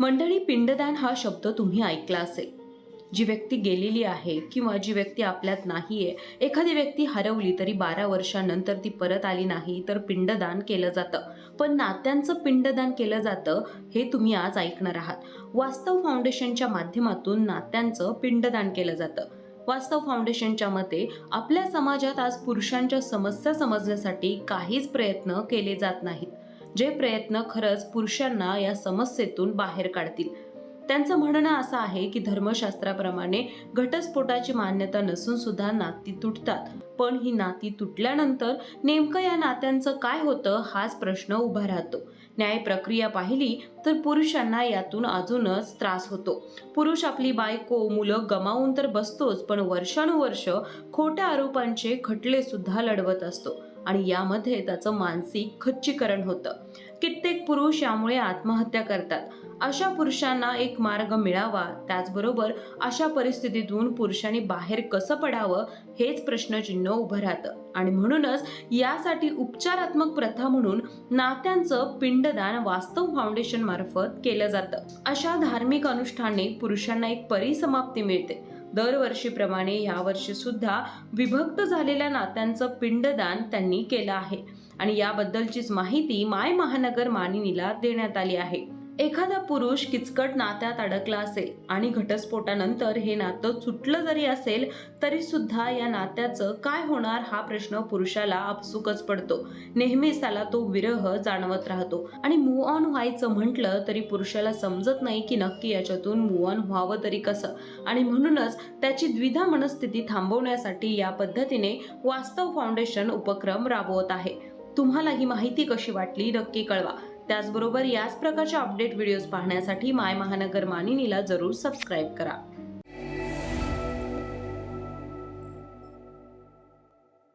मंडळी पिंडदान हा शब्द तुम्ही ऐकला असेल. जी व्यक्ती गेलेली आहे किंवा जी व्यक्ती आपल्यात नाही आहे एखादी व्यक्ती हरवली तरी बारा वर्षानंतर ती परत आली नाही तर पिंडदान केलं जातं. पण नात्यांचं पिंडदान केलं जातं हे तुम्ही आज ऐकणार आहात. वास्तव फाउंडेशनच्या माध्यमातून नात्यांचं पिंडदान केलं जातं. वास्तव फाउंडेशनच्या मते आपल्या समाजात आज पुरुषांच्या समस्या समजण्यासाठी काहीच प्रयत्न केले जात नाहीत. जे प्रयत्न खरंच पुरुषांना या समस्येतून बाहेर काढतील. त्यांचं म्हणणं असं आहे की धर्मशास्त्राप्रमाणे घटस्फोटाची मान्यता नसून सुद्धा नाती तुटतात. पण ही नाती तुटल्यानंतर नेमकं या नात्यांचं काय होतं हाच प्रश्न उभा राहतो. न्याय प्रक्रिया पाहिली तर पुरुषांना यातून अजूनच त्रास होतो. पुरुष आपली बायको मुलं गमावून तर बसतोच पण वर्षानुवर्ष खोट्या आरोपांचे खटले सुद्धा लढवत असतो. आणि यामध्ये त्याचं मानसिक खच्चीकरण होतं. कित्येक पुरुष यामुळे आत्महत्या करतात. अशा पुरुषांना एक मार्ग मिळावा त्याचबरोबर अशा परिस्थितीतून पुरुषांनी बाहेर कसं पडावं हेच प्रश्नचिन्ह उभं राहतं. आणि म्हणूनच यासाठी उपचारात्मक प्रथा म्हणून नात्यांचं पिंडदान वास्तव फाउंडेशन मार्फत केलं जातं. अशा धार्मिक अनुष्ठाने पुरुषांना एक परिसमाप्ती मिळते. दरवर्षीप्रमाणे यावर्षी सुद्धा विभक्त झालेल्या नात्यांचं पिंडदान त्यांनी केलं आहे. आणि याबद्दलचीच माहिती माय महानगर मानिनीला देण्यात आली आहे. एखादा पुरुष किचकट नात्यात अडकला असेल आणि घटस्फोटानंतर हे नातं सुटलं जरी असेल तरी सुद्धा या नात्याचं काय होणार हा प्रश्न पुरुषाला आपसुकच पडतो. नेहमीच त्याला तो विरह जाणवत राहतो. आणि मूव ऑन व्हायचं म्हटलं तरी पुरुषाला समजत नाही की नक्की याच्यातून मूव ऑन व्हावं तरी कसं. आणि म्हणूनच त्याची द्विधा मनस्थिती थांबवण्यासाठी या पद्धतीने वास्तव फाउंडेशन उपक्रम राबवत आहे. तुम्हाला ही माहिती कशी वाटली नक्की कळवा. त्याचबरोबर याच प्रकारच्या अपडेट व्हिडिओज पाहण्यासाठी माय महानगर मानिनीला जरूर सबस्क्राईब करा.